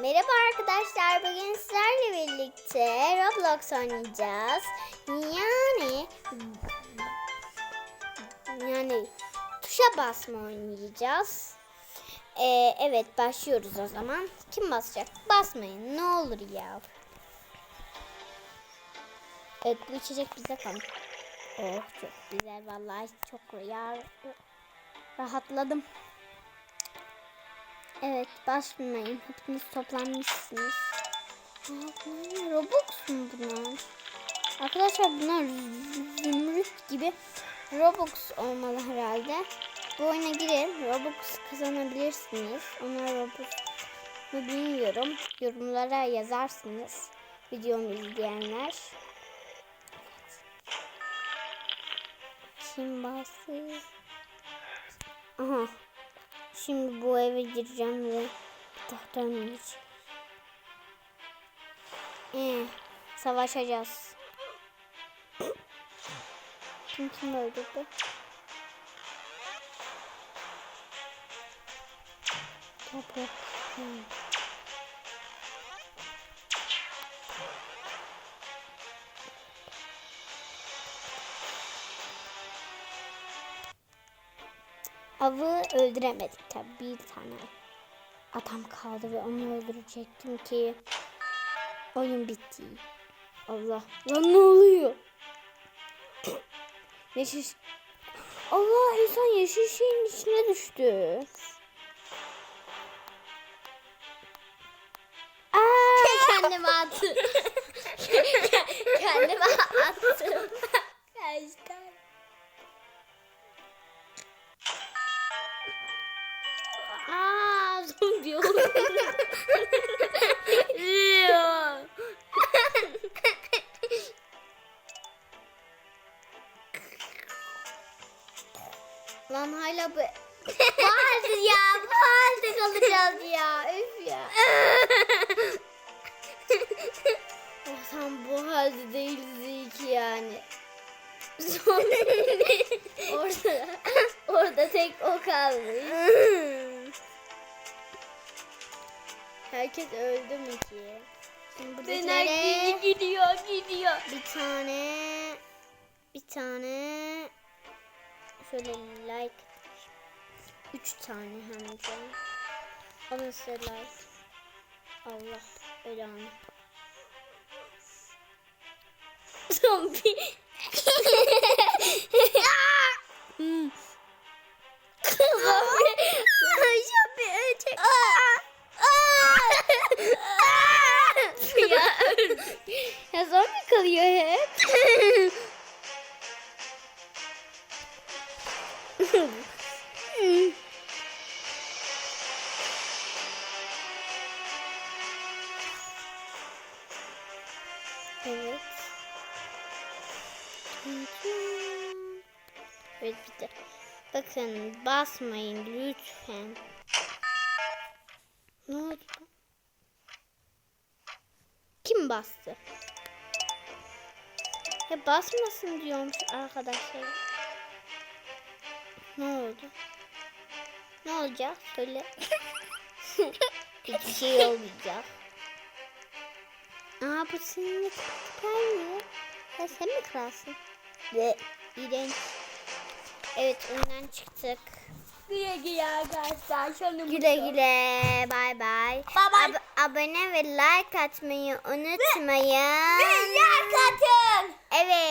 Merhaba arkadaşlar. Bugün sizlerle birlikte Roblox oynayacağız. Yani yani tuşa basma oynayacağız. Ee, evet başlıyoruz o zaman. Kim basacak? Basmayın ne olur ya. Evet bu içecek bize kalın. Oh çok güzel vallahi çok rahatladım. Evet başlamayın. Hepiniz toplanmışsınız. Robux mu bunlar? Arkadaşlar bunlar zümrüt gibi Robux olmalı herhalde. Bu oyuna girin. Robux kazanabilirsiniz. Onlar Robux mu bilmiyorum. Yorumlara yazarsınız. Videomu izleyenler. Kim bastı? Aha. Şimdi bu eve gireceğim ve tahta yiyeceğim. Ee, savaşacağız. Kim kim öldürdü? Toprak. Hmm. Avı öldüremedik tabi bir tane adam kaldı ve onu öldürecektim ki oyun bitti. Allah lan ne oluyor? Yeşil Allah insan yeşil şeyin içine düştü. Aa, kendime attım. Zombi oldu. Lan hala bu... halde ya, bu halde kalacağız ya. Üf ya. oh, tam bu halde değiliz ki yani. Zombi. orada, orada tek o kalmış. Herkes öldü mü ki? Şimdi buradakilere gidiyor gidiyor. bir tane bir tane şöyle like üç tane hem de. Ama size like. Allah belanı. Zombi zombi kalıyor hep. evet. Evet de. Bakın basmayın lütfen. Ne oldu? Kim bastı? Ya basmasın diyormuş arkadaşlar. Ne oldu? Ne olacak? Söyle. Hiçbir şey olmayacak. Aa bu senin kaymıyor. Ya sen mi kralsın? Ve iğrenç. Evet oyundan çıktık. Güle güle arkadaşlar. Güle güle. Bye abone ve like atmayı unutmayın. Ve, ve like atın. Evet.